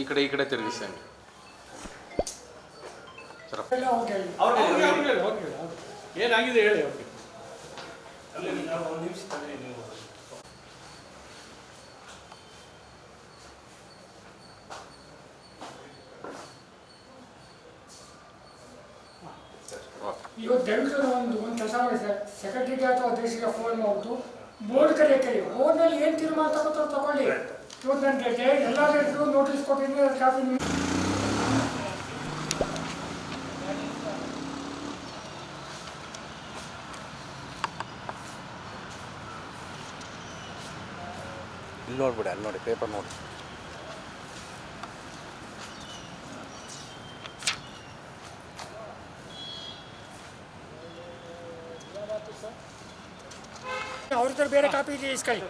ಈ ಕಡೆ ಈ ಕಡೆ ತಿರುಗಿಸಿ ಹಂಗೆ ಅವ್ರಿಗೆ. ಏನಾಗಿದೆ ಹೇಳಿ ಅವ್ರಿಗೆ. ಓಕೆ ದಯವಿಟ್ಟು ಒಂದು ಒಂದು ಕೆಲಸ ಮಾಡಿ ಸರ್. ಸೆಕ್ರೆಟರಿಗೆ ಅಥವಾ ಅಧ್ಯಕ್ಷರಿಗೆ ಫೋನ್ ಮಾಡ್ತು ಬೋರ್ಡ್ ಕರೆ ಕರಿ ಬೋರ್ಡ್ನಲ್ಲಿ ಏನು ತೀರ್ಮಾನ ತಗೋತಾರೆ ತಗೊಳ್ಳಿ. ಇವತ್ತು ನನಗೆ ಎಲ್ಲ ರೈತರು ನೋಟಿಸ್ ಕೊಟ್ಟಿದ್ದೀನಿ ಅದು ಕಾಪಿ ನೀವು ಇಲ್ಲಿ ನೋಡ್ಬಿಡಿ, ಅಲ್ಲಿ ನೋಡಿ ಪೇಪರ್ ನೋಡಿ. ಅವ್ರ ಹತ್ರ ಬೇರೆ ಕಾಪಿ ಇದೆ ಇಸ್ಕೊಳ್ಳಿ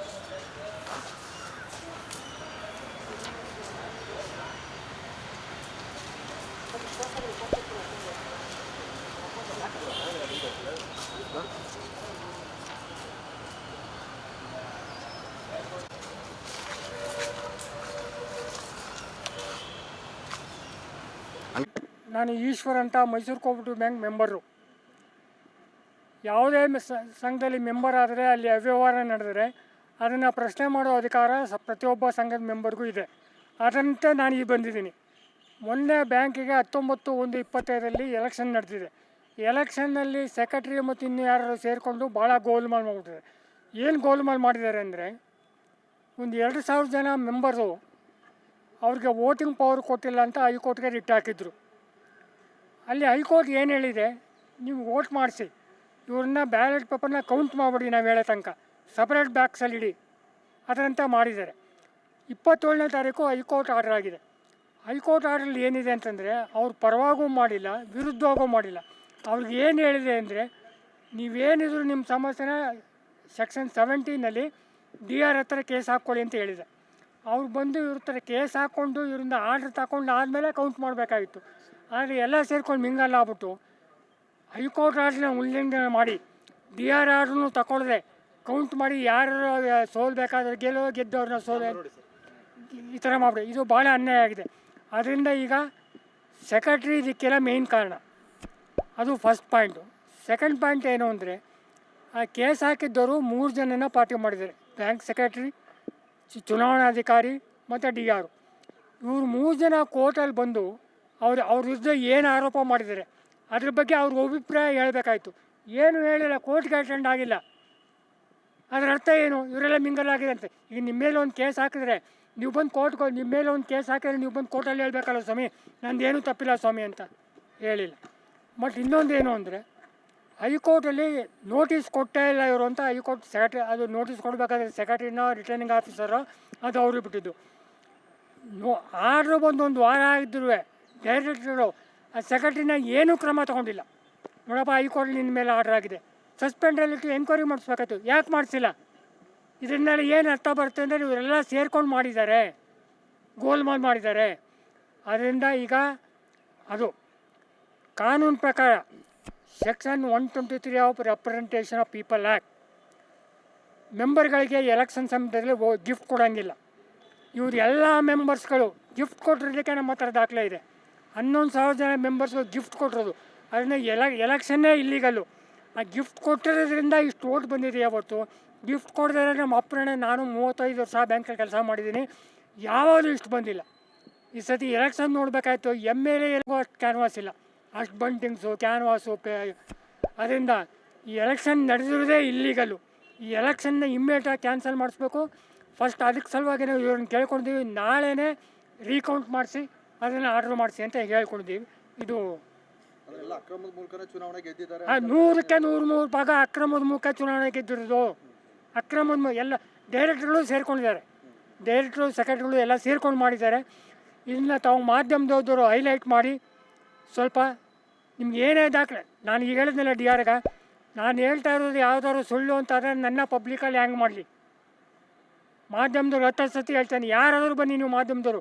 ನಾನು ಈಶ್ವರ್ ಅಂತ ಮೈಸೂರು ಕೋಪರೇಟಿವ್ ಬ್ಯಾಂಕ್ ಮೆಂಬರು ಯಾವುದೇ ಸಂಘದಲ್ಲಿ ಮೆಂಬರ್ ಆದರೆ ಅಲ್ಲಿ ಅವ್ಯವಹಾರ ನಡೆದರೆ ಅದನ್ನು ಪ್ರಶ್ನೆ ಮಾಡೋ ಅಧಿಕಾರ ಸ ಪ್ರತಿಯೊಬ್ಬ ಸಂಘದ ಮೆಂಬರ್ಗೂ ಇದೆ. ಅದರಂತೆ ನಾನು ಈಗ ಬಂದಿದ್ದೀನಿ. ಮೊನ್ನೆ ಬ್ಯಾಂಕಿಗೆ ಹತ್ತೊಂಬತ್ತು ಒಂದು ಇಪ್ಪತ್ತೈದರಲ್ಲಿ ಎಲೆಕ್ಷನ್ ನಡೆದಿದೆ. ಎಲೆಕ್ಷನ್ನಲ್ಲಿ ಸೆಕ್ರೆಟ್ರಿ ಮತ್ತು ಇನ್ನು ಯಾರು ಸೇರಿಕೊಂಡು ಭಾಳ ಗೋಲ್ಮಾಲ್ ಮಾಡಿಬಿಟ್ಟಿದೆ ಏನು ಗೋಲ್ಮಾಲ್ ಮಾಡಿದ್ದಾರೆ ಅಂದರೆ ಒಂದು ಎರಡು ಸಾವಿರ ಜನ ಮೆಂಬರು ಅವ್ರಿಗೆ ವೋಟಿಂಗ್ ಪವರ್ ಕೊಟ್ಟಿಲ್ಲ ಅಂತ ಹೈಕೋರ್ಟ್ಗೆ ರಿಟ್ ಹಾಕಿದ್ರು. ಅಲ್ಲಿ ಹೈಕೋರ್ಟ್ ಏನು ಹೇಳಿದೆ, ನೀವು ವೋಟ್ ಮಾಡಿಸಿ. ಇವ್ರನ್ನ ಬ್ಯಾಲೆಟ್ ಪೇಪರ್ನ ಕೌಂಟ್ ಮಾಡಿಬಿಡಿ ನಾವು ಹೇಳೋ ತನಕ. ಸಪ್ರೇಟ್ ಬ್ಯಾಕ್ಸಲ್ಲಿ ಇಡಿ. ಅದರಂತ ಮಾಡಿದ್ದಾರೆ. ಇಪ್ಪತ್ತೇಳನೇ ತಾರೀಕು ಹೈಕೋರ್ಟ್ ಆರ್ಡರ್ ಆಗಿದೆ. ಹೈಕೋರ್ಟ್ ಆರ್ಡ್ರಲ್ಲಿ ಏನಿದೆ ಅಂತಂದರೆ, ಅವ್ರು ಪರವಾಗೂ ಮಾಡಿಲ್ಲ, ವಿರುದ್ಧವಾಗೂ ಮಾಡಿಲ್ಲ. ಅವ್ರಿಗೆ ಏನು ಹೇಳಿದೆ ಅಂದರೆ, ನೀವೇನಿದ್ರು ನಿಮ್ಮ ಸಮಸ್ಯೆನ ಸೆಕ್ಷನ್ ಸೆವೆಂಟೀನಲ್ಲಿ ಡಿ ಆರ್ ಹತ್ರ ಕೇಸ್ ಹಾಕ್ಕೊಳ್ಳಿ ಅಂತ ಹೇಳಿದೆ. ಅವ್ರು ಬಂದು ಇವ್ರ ಹತ್ರ ಕೇಸ್ ಹಾಕ್ಕೊಂಡು ಇವರಿಂದ ಆರ್ಡ್ರ್ ತಗೊಂಡು ಆದಮೇಲೆ ಕೌಂಟ್ ಮಾಡಬೇಕಾಗಿತ್ತು. ಆದರೆ ಎಲ್ಲ ಸೇರ್ಕೊಂಡು ಮಿಂಗಲ್ ಆಗ್ಬಿಟ್ಟು ಹೈಕೋರ್ಟ್ ರಾಜನ ಉಲ್ಲಂಘನೆ ಮಾಡಿ, ಡಿ ಆರ್ ಆರ್ನು ತಗೊಳ್ಳದೆ ಕೌಂಟ್ ಮಾಡಿ ಯಾರು ಸೋಲ್ಬೇಕಾದ್ರೆ ಗೆಲ್ಲೋ, ಗೆದ್ದವ್ರನ್ನ ಸೋಲ್ ಈ ಥರ ಮಾಡಿಬಿಡಿ. ಇದು ಭಾಳ ಅನ್ಯಾಯ ಆಗಿದೆ. ಅದರಿಂದ ಈಗ ಸೆಕ್ರೆಟ್ರಿ ಇದಕ್ಕೆಲ್ಲ ಮೇಯ್ನ್ ಕಾರಣ. ಅದು ಫಸ್ಟ್ ಪಾಯಿಂಟು. ಸೆಕೆಂಡ್ ಪಾಯಿಂಟ್ ಏನು ಅಂದರೆ, ಆ ಕೇಸ್ ಹಾಕಿದ್ದವರು ಮೂರು ಜನನ ಪಾರ್ಟಿ ಮಾಡಿದ್ದಾರೆ. ಬ್ಯಾಂಕ್ ಸೆಕ್ರೆಟ್ರಿ ಚುನಾವಣಾಧಿಕಾರಿ ಮತ್ತು ಡಿ ಆರು. ಇವರು ಮೂರು ಜನ ಕೋರ್ಟಲ್ಲಿ ಬಂದು ಅವ್ರು, ಅವ್ರ ವಿರುದ್ಧ ಏನು ಆರೋಪ ಮಾಡಿದ್ದಾರೆ? ಅದ್ರ ಬಗ್ಗೆ ಅವ್ರಿಗೆ ಅಭಿಪ್ರಾಯ ಹೇಳಬೇಕಾಯ್ತು. ಏನು ಹೇಳಿಲ್ಲ ಕೋರ್ಟ್ಗೆ ಅಟೆಂಡ್ ಆಗಿಲ್ಲ. ಅದರ ಅರ್ಥ ಏನು? ಇವರೆಲ್ಲ ಮಿಂಗಲ್ ಆಗಿದೆ ಅಂತ ಈಗ ನಿಮ್ಮ ಮೇಲೆ ಒಂದು ಕೇಸ್ ಹಾಕಿದ್ರೆ ನೀವು ಬಂದು ಕೋರ್ಟ್ ನಿಮ್ಮ ಮೇಲೆ ಒಂದು ಕೇಸ್ ಹಾಕಿದ್ರೆ ನೀವು ಬಂದು ಕೋರ್ಟಲ್ಲಿ ಹೇಳಬೇಕಲ್ಲ ಸ್ವಾಮಿ? ನಂದೇನು ತಪ್ಪಿಲ್ಲ ಸ್ವಾಮಿ ಅಂತ ಹೇಳಿಲ್ಲ. ಬಟ್ ಇನ್ನೊಂದು ಏನು ಅಂದರೆ, ಹೈಕೋರ್ಟಲ್ಲಿ ನೋಟಿಸ್ ಕೊಟ್ಟೇ ಇಲ್ಲ ಇವರು ಅಂತ ಹೈಕೋರ್ಟ್ ಸೆಕ್ರೆಟರಿ, ಅದು ನೋಟಿಸ್ ಕೊಡಬೇಕಾದ್ರೆ ಸೆಕ್ರೆಟ್ರಿನೋ, ರಿಟರ್ನಿಂಗ್ ಆಫೀಸರೋ, ಅದು ಅವ್ರಿಗೆ ಬಿಟ್ಟಿದ್ದು. ನೋ ಆರ್ಡ್ರ್ ಬಂದು ಒಂದು ವಾರ ಆಗಿದ್ರು ಡೈರೆಕ್ಟರು ಆ ಸೆಕ್ರೆಟ್ರಿನ ಏನೂ ಕ್ರಮ ತಗೊಂಡಿಲ್ಲ. ನೋಡಪ್ಪ ಹೈಕೋರ್ಟ್ ನಿನ್ನ ಮೇಲೆ ಆರ್ಡರ್ ಆಗಿದೆ. ಸಸ್ಪೆಂಡಲ್ಲಿಟ್ಟು ಎನ್ಕ್ವೈರಿ ಮಾಡಿಸ್ಬೇಕಾಯ್ತು. ಯಾಕೆ ಮಾಡಿಸಿಲ್ಲ? ಇದರಿಂದಲೇ ಏನು ಅರ್ಥ ಬರುತ್ತೆ ಅಂದರೆ ಇವರೆಲ್ಲ ಸೇರ್ಕೊಂಡು ಮಾಡಿದ್ದಾರೆ. ಗೋಲ್ಮಾಲ್ ಮಾಡಿದ್ದಾರೆ. ಅದರಿಂದ ಈಗ ಅದು ಕಾನೂನು ಪ್ರಕಾರ section one twenty three of representation of people act ಮೆಂಬರ್ಗಳಿಗೆ election ಸಮಯದಲ್ಲಿ ಗಿಫ್ಟ್ ಕೊಡೋಂಗಿಲ್ಲ. ಇವ್ರು ಎಲ್ಲ ಮೆಂಬರ್ಸ್ಗಳು ಗಿಫ್ಟ್ ಕೊಟ್ಟಿರೋದಕ್ಕೆ ನಮ್ಮ ಹತ್ರ ದಾಖಲೆ ಇದೆ. ಹನ್ನೊಂದು ಸಾವಿರ ಜನ ಮೆಂಬರ್ಸ್ಗಳು ಗಿಫ್ಟ್ ಕೊಟ್ಟಿರೋದು. ಅದರಿಂದ ಎಲ ಎಲೆಕ್ಷನ್ನೇ ಇಲ್ಲಿಗಲ್ಲು ಆ ಗಿಫ್ಟ್ ಕೊಟ್ಟಿರೋದ್ರಿಂದ ಇಷ್ಟು ಓಟ್ ಬಂದಿದೆ ಯಾವತ್ತು ಗಿಫ್ಟ್ ಕೊಡದೇ ನಮ್ಮ ಅಪ್ಪನೇ ನಾನು ಮೂವತ್ತೈದು ವರ್ಷ ಬ್ಯಾಂಕಲ್ಲಿ ಕೆಲಸ ಮಾಡಿದ್ದೀನಿ. ಯಾವಾಗಲೂ ಇಷ್ಟು ಬಂದಿಲ್ಲ. ಈ ಸತಿ ಎಲೆಕ್ಷನ್ ನೋಡಬೇಕಾಯ್ತು. ಎಂ ಎಲ್ ಅಷ್ಟು ಕ್ಯಾನ್ವಾಸ್ ಇಲ್ಲ. ಅಷ್ಟು ಬಂಟಿಂಗ್ಸು ಕ್ಯಾನ್ವಾಸು ಪೇ ಅದರಿಂದ ಈ ಎಲೆಕ್ಷನ್ ನಡೆದಿರೋದೇ ಇಲ್ಲಿಗಲ್ಲು ಈ ಎಲೆಕ್ಷನ್ನ ಇಮ್ಮಿಡಿಯೇಟಾಗಿ ಕ್ಯಾನ್ಸಲ್ ಮಾಡಿಸ್ಬೇಕು. ಫಸ್ಟ್ ಅದಕ್ಕೆ ಸಲುವಾಗಿ ನಾವು ಇವ್ರನ್ನ ಕೇಳ್ಕೊಂಡಿದ್ದೀವಿ ನಾಳೆನೇ ರೀಕೌಂಟ್ ಮಾಡಿಸಿ. ಅದನ್ನು ಆರ್ಡರ್ ಮಾಡಿಸಿ ಅಂತ ಹೇಳ್ಕೊಂಡಿದ್ದೀವಿ. ಇದು ನೂರಕ್ಕೆ ನೂರು ಮೂರು ಭಾಗ ಅಕ್ರಮದ ಮೂಲಕ ಚುನಾವಣೆ ಗೆದ್ದಿರೋದು. ಅಕ್ರಮದ ಎಲ್ಲ ಎಲ್ಲ ಡೈರೆಕ್ಟ್ರುಗಳು ಸೇರ್ಕೊಂಡಿದ್ದಾರೆ. ಡೈರೆಕ್ಟ್ರು ಸೆಕ್ರೆಟ್ರಿಗಳು ಎಲ್ಲ ಸೇರ್ಕೊಂಡು ಮಾಡಿದ್ದಾರೆ. ಇದನ್ನ ತಾವು ಮಾಧ್ಯಮದವರು ಹೈಲೈಟ್ ಮಾಡಿ ಸ್ವಲ್ಪ ನಿಮ್ಗೆ ಏನೇ ದಾಖಲೆ ನಾನು ಈಗ ಹೇಳಿದ್ನಲ್ಲ ಡಿ ಆರ್ಗ ನಾನು ಹೇಳ್ತಾ ಇರೋದು ಯಾವ್ದಾದ್ರು ಸುಳ್ಳು ಅಂತಾದ್ರೆ ನನ್ನ ಪಬ್ಲಿಕಲ್ಲಿ ಹ್ಯಾಂಗ್ ಮಾಡಲಿ. ಮಾಧ್ಯಮದವ್ರು ಹತ್ತು ಸತಿ ಹೇಳ್ತಾನೆ ಯಾರಾದರೂ ಬನ್ನಿ ನೀವು ಮಾಧ್ಯಮದವರು.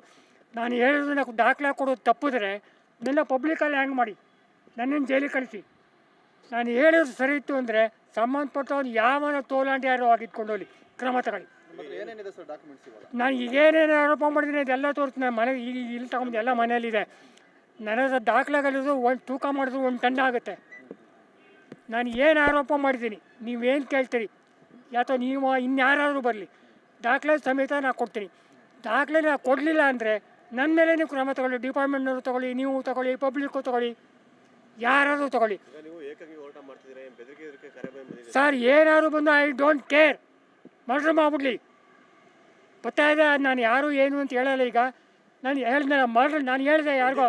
ನಾನು ಹೇಳೋದನ್ನ ದಾಖಲೆ ಕೊಡೋದು ತಪ್ಪಿದ್ರೆ ನನ್ನ ಪಬ್ಲಿಕಲ್ಲಿ ಹ್ಯಾಂಗ್ ಮಾಡಿ. ನನ್ನನ್ನು ಜೈಲಿಗೆ ಕಳಿಸಿ. ನಾನು ಹೇಳೋದು ಸರಿ ಇತ್ತು ಅಂದರೆ ಸಂಬಂಧಪಟ್ಟವ್ರು ಯಾವನ ತೋಲಾಂಡಿ ಯಾರೋ ಆಗಿಟ್ಕೊಂಡು ಹೋಗ್ಲಿ. ಕ್ರಮ ತಗೊಳ್ಳಿ. ನಾನು ಈಗೇನೇನು ಆರೋಪ ಮಾಡಿದ್ದೀನಿ ಅದೆಲ್ಲ ತೋರಿಸ್ತೀನಿ. ನಾನು ಮನೆ ಈಗ ಇಲ್ಲಿ ತಗೊಂಡು ಎಲ್ಲ ಮನೇಲಿದೆ ನನ್ನ ದಾಖಲೆಗಳಿದು ಒಂದು ತೂಕ ಮಾಡಿದ್ರು ಒಂದು ಟನ್ ಆಗುತ್ತೆ. ನಾನು ಏನು ಆರೋಪ ಮಾಡಿದ್ದೀನಿ ನೀವೇನು ಕೇಳ್ತೀರಿ? ಯಾತೋ ನೀವು ಇನ್ಯಾರಾದರೂ ಬರಲಿ. ದಾಖಲೆ ಸಮೇತ ನಾನು ಕೊಡ್ತೀನಿ. ದಾಖಲೆ ನಾನು ಕೊಡಲಿಲ್ಲ ಅಂದರೆ ನನ್ನ ಮೇಲೆ ಕ್ರಮ ತಗೊಳ್ಳಿ ಡಿಪಾರ್ಟ್ಮೆಂಟ್ನವರು ತಗೊಳ್ಳಿ ನೀವು ತಗೊಳ್ಳಿ ಪಬ್ಲಿಕ್ಕು ತಗೊಳ್ಳಿ ಯಾರಾದರೂ ತಗೊಳ್ಳಿ. ಸರ್ ಏನಾದ್ರು ಬಂದು ಐ ಡೋಂಟ್ ಕೇರ್ ಮರ್ಡರ್ ಮಾಡ್ಬಿಡ್ಲಿ. ಗೊತ್ತಾಯ್ದ ನಾನು ಯಾರು ಏನು ಅಂತ ಹೇಳಲ್ಲ ಈಗ. ನಾನು ಹೇಳಿದೆ ಮರ್ಡರ್ ನಾನು ಹೇಳಿದೆ ಯಾರಿಗೋ.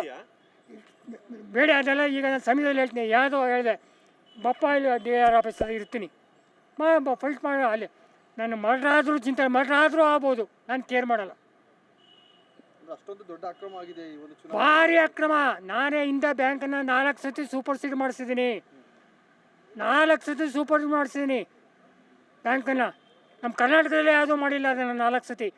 ಬೇಡ ಅದೆಲ್ಲ ಈಗ ನಾನು ಸಮಯದಲ್ಲಿ ಹೇಳ್ತೀನಿ. ಯಾವುದೋ ಹೇಳಿದೆ ಬಪ್ಪ ಇಲ್ಲಿ ಡಿ ಆರ್ ಆಫೀಸಲ್ಲಿ ಇರ್ತೀನಿ. ಮಾ ಫೈಟ್ ಮಾಡೋ ಅಲ್ಲಿ. ನಾನು ಮರ್ಡ್ರ್ ಆದರೂ ಚಿಂತೆ ಮರ್ಡ್ರ್ ಆದರೂ ಆಗ್ಬೋದು. ನಾನು ಕೇರ್ ಮಾಡಲ್ಲ. ಅಷ್ಟೊಂದು ಅಕ್ರಮ ಭಾರಿ ಅಕ್ರಮ. ನಾನೇ ಇಂದ ಬ್ಯಾಂಕನ್ನು ನಾಲ್ಕು ಸತಿ ಸೂಪರ್ ಸೀಡ್ ಮಾಡಿಸಿದ್ದೀನಿ. ನಾಲ್ಕು ಸತಿ ಸೂಪರ್ ಸೀಡ್ ಮಾಡಿಸಿದ್ದೀನಿ. ಬ್ಯಾಂಕನ್ನು ನಮ್ಮ ಕರ್ನಾಟಕದಲ್ಲೇ ಯಾವುದೂ ಮಾಡಿಲ್ಲ ಅದನ್ನು ನಾಲ್ಕು ಸತಿ.